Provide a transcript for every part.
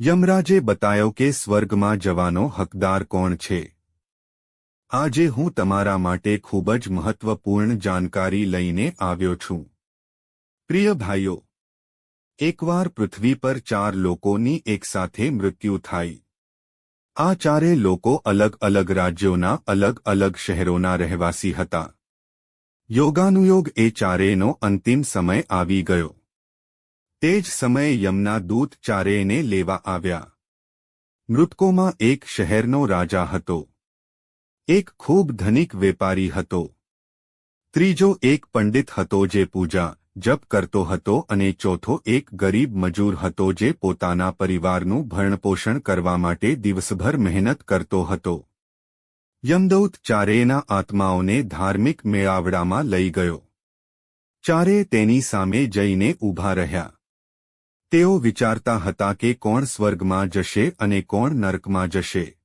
યમરાજે બતાયો કે સ્વર્ગમાં જવાનો હકદાર કોણ છે? આજે હું તમારા માટે ખૂબ જ મહત્વપૂર્ણ જાણકારી લઈને આવ્યો છું. પ્રિય ભાઈઓ, એકવાર પૃથ્વી પર ચાર લોકોની એકસાથે મૃત્યુ થાય. આ ચારે લોકો અલગ અલગ રાજ્યોના અલગ અલગ શહેરોના રહેવાસી હતા. યોગાનુયોગ એ ચારેયનો અંતિમ સમય આવી ગયો. તે જ સમયે યમના દૂત ચારેયને લેવા આવ્યા. મૃતકોમાં એક શહેરનો રાજા હતો. એક ખૂબ ધનિક વેપારી હતો. ત્રીજો એક પંડિત હતો જે પૂજા, જપ કરતો હતો અને ચોથો એક ગરીબ મજૂર હતો જે પોતાના પરિવારનું ભરણપોષણ કરવા માટે દિવસભર મહેનત કરતો હતો. યમદૌત ચારેયના આત્માઓને ધાર્મિક મેળાવડામાં લઈ ગયો. ચારે તેની સામે જઈને ઊભા રહ્યા. તેઓ વિચારતા હતા કે કોણ સ્વર્ગમાં જશે અને કોણ નર્કમાં જશે.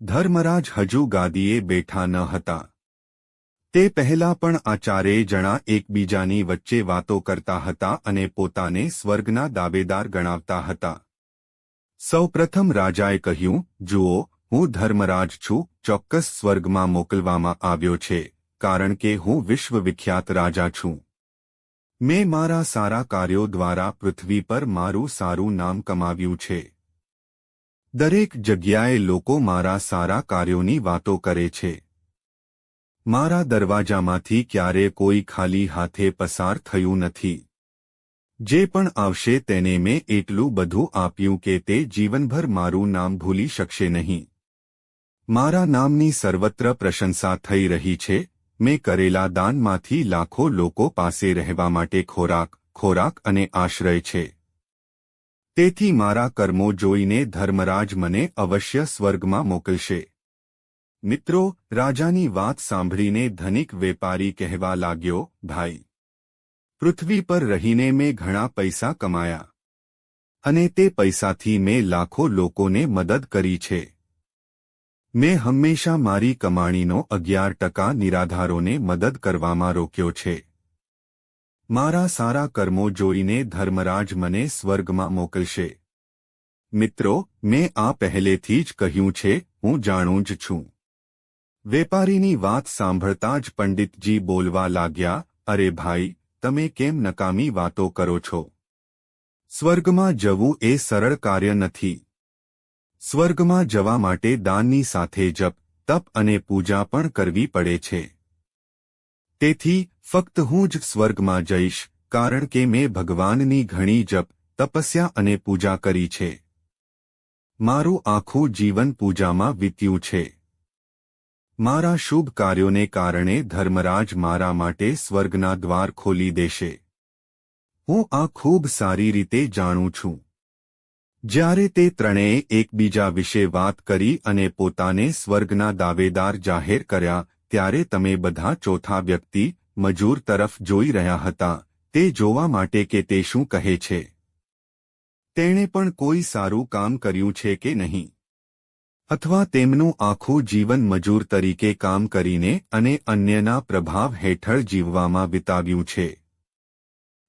ધર્મરાજ હજુ ગાદીએ બેઠા ન હતા. તે પહેલા પણ આ ચારેય જણા એકબીજાની વચ્ચે વાતો કરતા હતા અને પોતાને સ્વર્ગના દાવેદાર ગણાવતા હતા. સૌપ્રથમ રાજાએ કહ્યું, જુઓ, હું ધર્મરાજ છું, ચોક્કસ સ્વર્ગમાં મોકલવામાં આવ્યો છે, કારણ કે હું વિશ્વવિખ્યાત રાજા છું. મેં મારા સારા કાર્યો દ્વારા પૃથ્વી પર મારું સારું નામ કમાવ્યું છે. દરેક જગ્યાએ લોકો મારા સારા કાર્યોની વાતો કરે છે. મારા દરવાજામાંથી ક્યારે કોઈ ખાલી હાથે પસાર થયું નથી. જે પણ આવશે તેને મેં એટલું બધું આપ્યું કે તે જીવનભર મારું નામ ભૂલી શકશે નહીં. મારા નામની સર્વત્ર પ્રશંસા થઈ રહી છે. મેં કરેલા દાનમાંથી લાખો લોકો પાસે રહેવા માટે ખોરાક ખોરાક અને આશ્રય છે. તેથી મારા કર્મો જોઈને ધર્મરાજ મને અવશ્ય સ્વર્ગમાં મોકલશે. મિત્રો, રાજાની વાત સાંભળીને ધનિક વેપારી કહેવા લાગ્યો, ભાઈ, પૃથ્વી પર રહીને મેં ઘણા પૈસા કમાયા. અને તે પૈસાથી મેં લાખો લોકોને મદદ કરી છે. મેં હંમેશા મારી કમાણીનો અગિયાર ટકા નિરાધારોને મદદ કરવામાં રોક્યો છે. મારા સારા કર્મો જોઈને ધર્મરાજ મને સ્વર્ગમાં મોકલશે. મિત્રો, મેં આ પહેલેથી જ કહ્યું છે, હું જાણું જ છું. વેપારીની વાત સાંભળતા જ પંડિતજી બોલવા લાગ્યા, અરે ભાઈ, તમે કેમ નકામી વાતો કરો છો? સ્વર્ગમાં જવું એ સરળ કાર્ય નથી. સ્વર્ગમાં જવા માટે દાનની સાથે જપ, તપ અને પૂજા પણ કરવી પડે છે. તેથી, ફક્ત હું જ સ્વર્ગમાં જઈશ, કારણ કે મેં ભગવાનની ઘણી જપ, તપસ્યા અને પૂજા કરી છે. મારું આખું જીવન પૂજામાં વીત્યું છે. મારા શુભ કાર્યોને કારણે ધર્મરાજ મારા માટે સ્વર્ગના દ્વાર ખોલી દેશે. હું આ ખૂબ સારી રીતે જાણું છું. જ્યારે તે ત્રણેય એકબીજા વિશે વાત કરી અને પોતાને સ્વર્ગના દાવેદાર જાહેર કર્યા, ત્યારે તમે બધા ચોથા વ્યક્તિ મજૂર તરફ જોઈ રહ્યા હતા. તે જોવા માટે કે તે શું કહે છે? તેણે પણ કોઈ સારું કામ કર્યું છે કે નહીં? અથવા તેમનું આખું જીવન મજૂર તરીકે કામ કરીને અને અન્યના પ્રભાવ હેઠળ જીવવામાં વિતાવ્યું છે?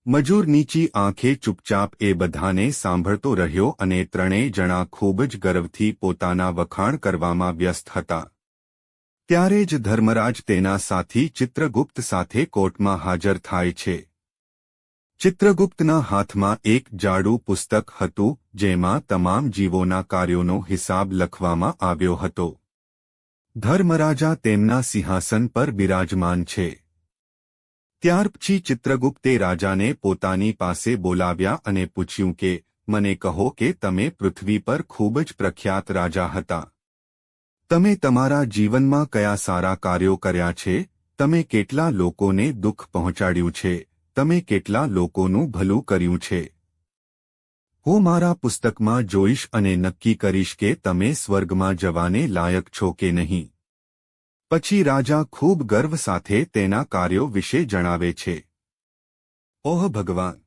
મજૂર નીચી આંખે ચૂપચાપ એ બધાને સાંભળતો રહ્યો અને ત્રણેય જણા ખૂબ જ ગર્વથી પોતાના વખાણ કરવામાં વ્યસ્ત હતા. ત્યારે જ ધર્મરાજ તેના સાથી ચિત્રગુપ્ત સાથે કોર્ટમાં હાજર થાય છે. ચિત્રગુપ્તના હાથમાં એક જાડું પુસ્તક હતું, જેમાં તમામ જીવોના કાર્યોનો હિસાબ લખવામાં આવ્યો હતો. ધર્મરાજા તેમના સિંહાસન પર બિરાજમાન છે. ત્યાર પછી ચિત્રગુપ્તે રાજાને પોતાની પાસે બોલાવ્યા અને પૂછ્યું કે, મને કહો કે તમે પૃથ્વી પર ખૂબ જ પ્રખ્યાત રાજા હતા. તમે તમારા જીવનમાં કયા સારા કાર્યો કર્યા છે? તમે કેટલા લોકોને દુઃખ પહોંચાડ્યું છે? તમે કેટલા લોકોનું ભલું કર્યું છે? હું મારા પુસ્તકમાં જોઈશ અને નક્કી કરીશ કે તમે સ્વર્ગમાં જવાને લાયક છો કે નહીં. પછી રાજા ખૂબ ગર્વ સાથે તેના કાર્યો વિશે જણાવે છે. ઓહ ભગવાન!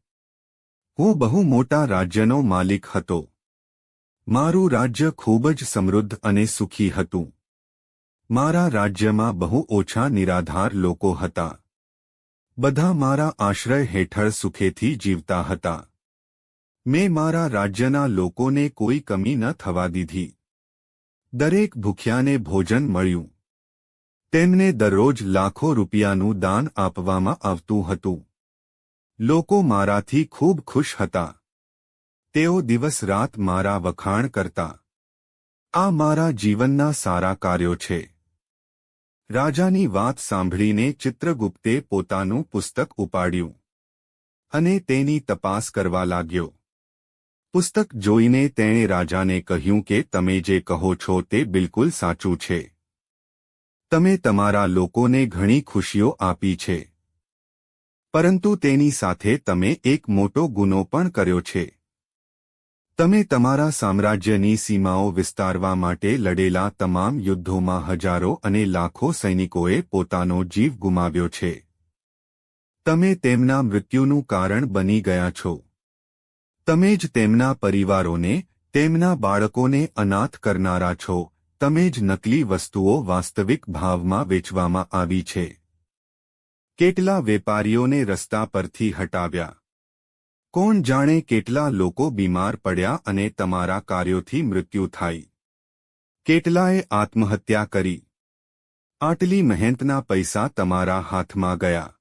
હું બહુ મોટા રાજ્યનો માલિક હતો. મારું રાજ્ય ખૂબ જ સમૃદ્ધ અને સુખી હતું. મારા રાજ્યમાં બહુ ઓછા નિરાધાર લોકો હતા. બધા મારા આશ્રય હેઠળ સુખેથી જીવતા હતા. મેં મારા રાજ્યના લોકોને કોઈ કમી ન થવા દીધી. દરેક ભૂખ્યાને ભોજન મળ્યું. તેમને દરરોજ લાખો રૂપિયાનું દાન આપવામાં આવતું હતું. લોકો મારાથી ખૂબ ખુશ હતા. તેઓ દિવસ રાત મારા વખાણ કરતા. આ મારા જીવનના સારા કાર્યો છે. રાજાની વાત સાંભળીને ચિત્રગુપ્તે પોતાનું પુસ્તક ઉપાડ્યું. અને તેની તપાસ કરવા લાગ્યો. પુસ્તક જોઈને તેણે રાજાને કહ્યું કે તમે જે કહો છો તે બિલકુલ સાચું છે. તમે તમારા લોકોને ઘણી ખુશીઓ આપી છે. પરંતુ તેની સાથે તમે એક મોટો ગુનો પણ કર્યો છે. તમે તમારા સામ્રાજ્યની સીમાઓ વિસ્તારવા માટે લડેલા તમામ યુદ્ધોમાં હજારો અને લાખો સૈનિકોએ પોતાનો જીવ ગુમાવ્યો છે. તમે તેમના મૃત્યુનું કારણ બની ગયા છો. તમે જ તેમના પરિવારોને, તેમના બાળકોને અનાથ કરનારા છો. તમે જ નકલી વસ્તુઓ વાસ્તવિક ભાવમાં વેચવામાં આવી છે. કેટલા વેપારીઓને રસ્તા પરથી હટાવ્યા? કોણ જાણે કેટલા લોકો બીમાર પડ્યા અને તમારા કાર્યોથી મૃત્યુ થાય? કેટલાએ આત્મહત્યા કરી? આટલી મહેનતના પૈસા તમારા હાથમાં ગયા.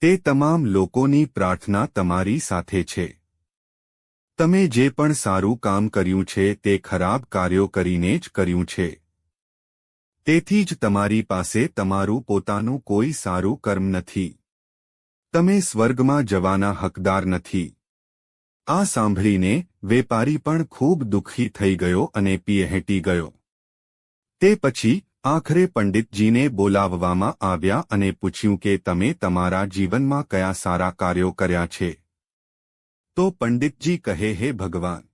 તે તમામ લોકોની પ્રાર્થના તમારી સાથે છે. તમે જે પણ સારું કામ કર્યું છે તે ખરાબ કાર્યો કરીને જ કર્યું છે. તેથી જ તમારી પાસે તમારું પોતાનું કોઈ સારું કર્મ નથી. તમે સ્વર્ગમાં જવાના હકદાર નથી. આ સાંભળીને વેપારી પણ ખૂબ દુઃખી થઈ ગયો અને પીએહટી ગયો. તે પછી આખરે પંડિતજીને બોલાવવામાં આવ્યા અને પૂછ્યું કે તમે તમારા જીવનમાં કયા સારા કાર્યો કર્યા છે? તો પંડિતજી કહે, હે ભગવાન,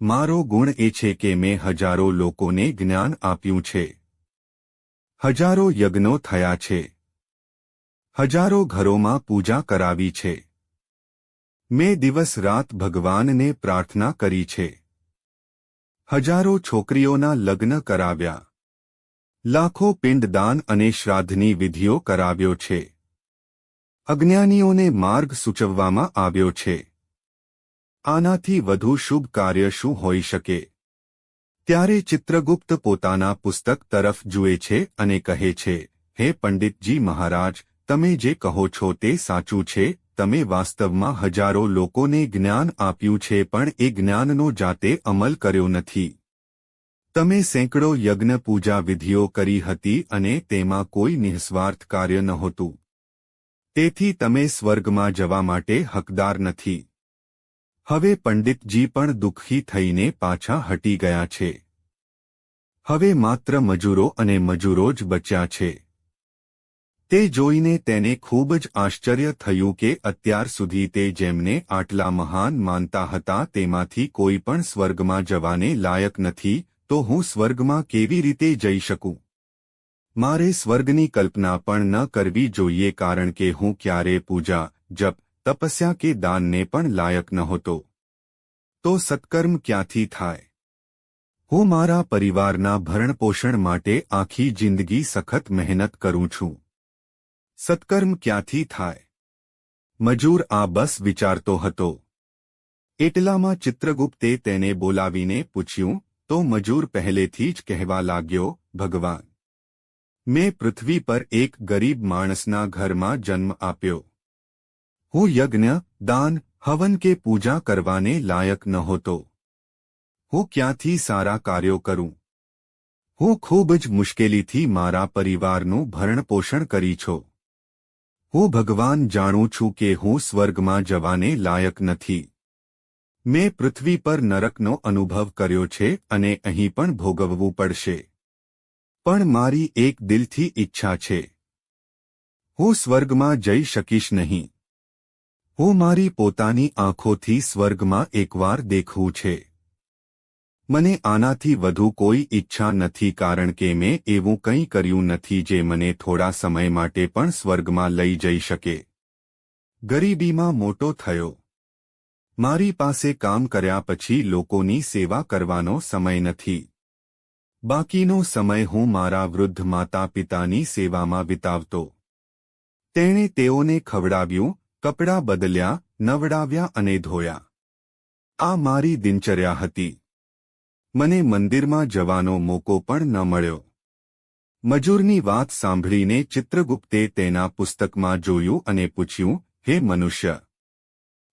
મારો ગુણ એ છે કે મેં હજારો લોકોને જ્ઞાન આપ્યું છે. હજારો યજ્ઞો થયા છે. હજારો ઘરોમાં પૂજા કરાવી છે. મેં દિવસ રાત ભગવાનને પ્રાર્થના કરી છે. હજારો છોકરીઓના લગ્ન કરાવ્યા. લાખો પિંડદાન અને શ્રાદ્ધની વિધિઓ કરાવ્યો છે. અજ્ઞાનીઓને માર્ગ સૂચવવામાં આવ્યો છે. આનાથી વધુ શુભ કાર્ય શું હોઈ શકે? ત્યારે ચિત્રગુપ્ત પોતાના પુસ્તક તરફ જુએ છે અને કહે છે, હે પંડિતજી મહારાજ, તમે જે કહો છો તે સાચું છે, તમે વાસ્તવમાં હજારો લોકોને જ્ઞાન આપ્યું છે પણ એ જ્ઞાનનો જાતે અમલ કર્યો નથી. તમે સેંકડો યજ્ઞ પૂજા વિધિઓ કરી હતી અને તેમાં કોઈ નિઃસ્વાર્થ કાર્ય નહોતું. તેથી તમે સ્વર્ગમાં જવા માટે હકદાર નથી. હવે પંડિતજી પણ દુઃખી થઈને પાછા હટી ગયા છે. હવે માત્ર મજૂરો અને મજૂરો જ બચ્યા છે. તે જોઈને તેને ખૂબ જ આશ્ચર્ય થયું કે અત્યાર સુધી તે જેમને આટલા મહાન માનતા હતા તેમાંથી કોઈ પણ સ્વર્ગમાં જવાને લાયક નથી, તો હું સ્વર્ગમાં કેવી રીતે જઈ શકું? મારે સ્વર્ગની કલ્પના પણ ન કરવી જોઈએ કારણ કે હું ક્યારે પૂજા, જપ તપસ્યા કે દાનને પણ લાયક નહોતો તો સત્કર્મ ક્યાંથી થાય? હું મારા પરિવારના ભરણપોષણ માટે આખી જિંદગી સખત મહેનત કરું છું. સત્કર્મ ક્યાંથી થાય? મજૂર આ બસ વિચારતો હતો. એટલામાં ચિત્રગુપ્તે તેને બોલાવીને પૂછ્યું, તો મજૂર પહેલેથી જ કહેવા લાગ્યો, ભગવાન. મેં પૃથ્વી પર એક ગરીબ માણસના ઘરમાં જન્મ આપ્યો. હું યજ્ઞ, દાન, હવન કે પૂજા કરવાને લાયક નહોતો. હું ક્યાંથી સારા કાર્યો કરું? હું ખૂબ જ મુશ્કેલીથી મારા પરિવારનું ભરણપોષણ કરી છો. હું ભગવાન જાણું છું કે હું સ્વર્ગમાં જવાને લાયક નથી. મેં પૃથ્વી પર નરકનો અનુભવ કર્યો છે અને અહીં પણ ભોગવવું પડશે. પણ મારી એક દિલથી ઈચ્છા છે. હું સ્વર્ગમાં જઈ શકીશ નહીં. હું મારી પોતાની આંખોથી સ્વર્ગમાં એકવાર દેખવું છે. મને આનાથી વધુ કોઈ ઈચ્છા નથી કારણ કે મેં એવું કંઈ કર્યું નથી જે મને થોડા સમય માટે પણ સ્વર્ગમાં લઈ જઈ શકે. ગરીબીમાં મોટો થયો. મારી પાસે કામ કર્યા પછી લોકોની સેવા કરવાનો સમય નથી. બાકીનો સમય હું મારા વૃદ્ધ માતા પિતાની સેવામાં વિતાવતો. તેણે તેઓને ખવડાવ્યું કપડાં બદલ્યા, નવડાવ્યા અને ધોયા. આ મારી દિનચર્યા હતી. મને મંદિરમાં જવાનો મોકો પણ ન મળ્યો. મજૂરની વાત સાંભળીને ચિત્રગુપ્તે તેના પુસ્તકમાં જોયું અને પૂછ્યું, હે મનુષ્ય,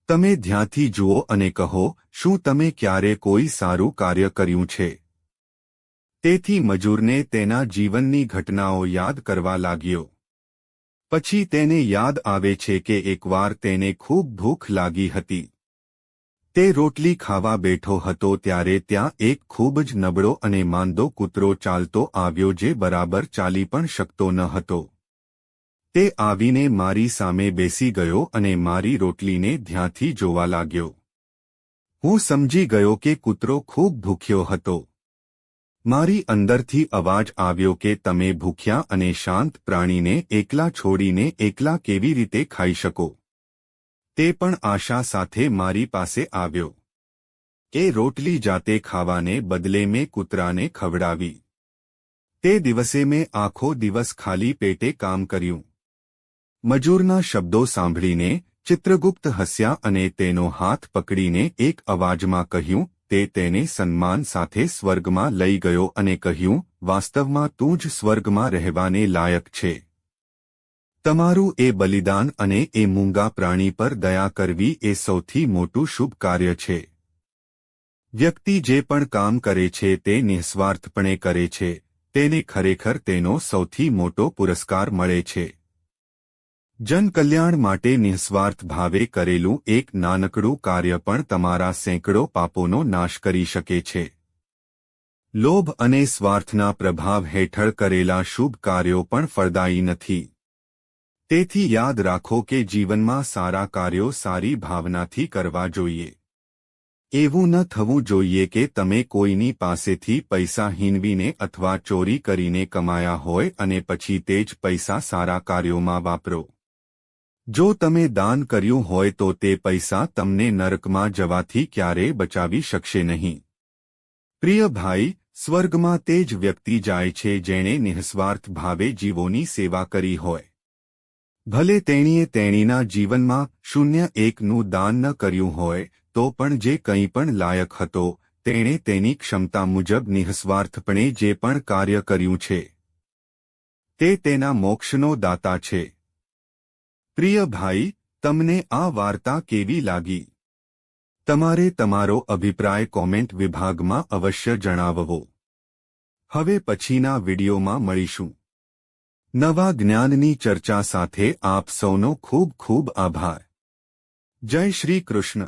તમે ધ્યાંથી જુઓ અને કહો, શું તમે ક્યારે કોઈ સારું કાર્ય કર્યું છે તેથી મજૂરને તેના જીવનની ઘટનાઓ યાદ કરવા લાગ્યો. પછી તેને યાદ આવે છે કે એકવાર તેને ખૂબ ભૂખ લાગી હતી. તે રોટલી ખાવા બેઠો હતો ત્યારે ત્યાં એક ખૂબ જ નબળો અને માંદો કૂતરો ચાલતો આવ્યો જે બરાબર ચાલી પણ શકતો ન હતો. તે આવીને મારી સામે બેસી ગયો અને મારી રોટલીને ધ્યાંથી જોવા લાગ્યો. હું સમજી ગયો કે કૂતરો ખૂબ ભૂખ્યો હતો. મારી અંદરથી અવાજ આવ્યો કે તમે ભૂખ્યા અને શાંત પ્રાણીને એકલા છોડીને એકલા કેવી રીતે ખાઈ શકો? તે પણ આશા સાથે મારી પાસે આવ્યો. એ રોટલી જાતે ખાવાને બદલે મેં કૂતરાને ખવડાવી. તે દિવસે મેં આખો દિવસ ખાલી પેટે કામ કર્યું. મજૂરના શબ્દો સાંભળીને ચિત્રગુપ્ત હસ્યા અને તેનો હાથ પકડીને એક અવાજમાં કહ્યું તે તેને સન્માન સાથે સ્વર્ગમાં લઈ ગયો અને કહ્યું, વાસ્તવમાં તું જ સ્વર્ગમાં રહેવાને લાયક છે. તમારું એ બલિદાન અને એ મૂંગા પ્રાણી પર દયા કરવી એ સૌથી મોટું શુભ કાર્ય છે. વ્યક્તિ જે પણ કામ કરે છે તે નિઃસ્વાર્થપણે કરે છે. તેને ખરેખર તેનો સૌથી મોટો પુરસ્કાર મળે છે. જનકલ્યાણ માટે નિઃસ્વાર્થ ભાવે કરેલું એક નાનકડું કાર્ય પણ તમારા સેંકડો પાપોનો નાશ કરી શકે છે. લોભ અને સ્વાર્થના પ્રભાવ હેઠળ કરેલા શુભ કાર્યો પણ ફળદાયી નથી. તેથી યાદ રાખો કે જીવનમાં સારા કાર્યો સારી ભાવનાથી કરવા જોઈએ. એવું ન થવું જોઈએ કે તમે કોઈની પાસેથી પૈસા હીનવીને અથવા ચોરી કરીને કમાયા હોય અને પછી તે જ પૈસા સારા કાર્યોમાં વાપરો. જો તમે દાન કર્યું હોય તો તે પૈસા તમને નરકમાં જવાથી ક્યારેય બચાવી શકશે નહીં. પ્રિય ભાઈ, સ્વર્ગમાં તે જ વ્યક્તિ જાય છે જેણે નિઃસ્વાર્થ ભાવે જીવોની સેવા કરી હોય. ભલે તેણીએ તેણીના જીવનમાં શૂન્ય એકનું દાન ન કર્યું હોય, તો પણ જે કંઈ પણ લાયક હતો, તેણે તેની ક્ષમતા મુજબ નિઃસ્વાર્થપણે જે પણ કાર્ય કર્યું છે, તે તેના મોક્ષનો દાતા છે. પ્રિય ભાઈ, તમને આ વાર્તા કેવી લાગી? તમારે તમારો અભિપ્રાય કોમેન્ટ વિભાગમાં અવશ્ય જણાવવો. હવે પછીના વિડીયોમાં મળીશું. નવા જ્ઞાનની ચર્ચા સાથે આપ સૌનો ખૂબ ખૂબ આભાર. જય શ્રી કૃષ્ણ.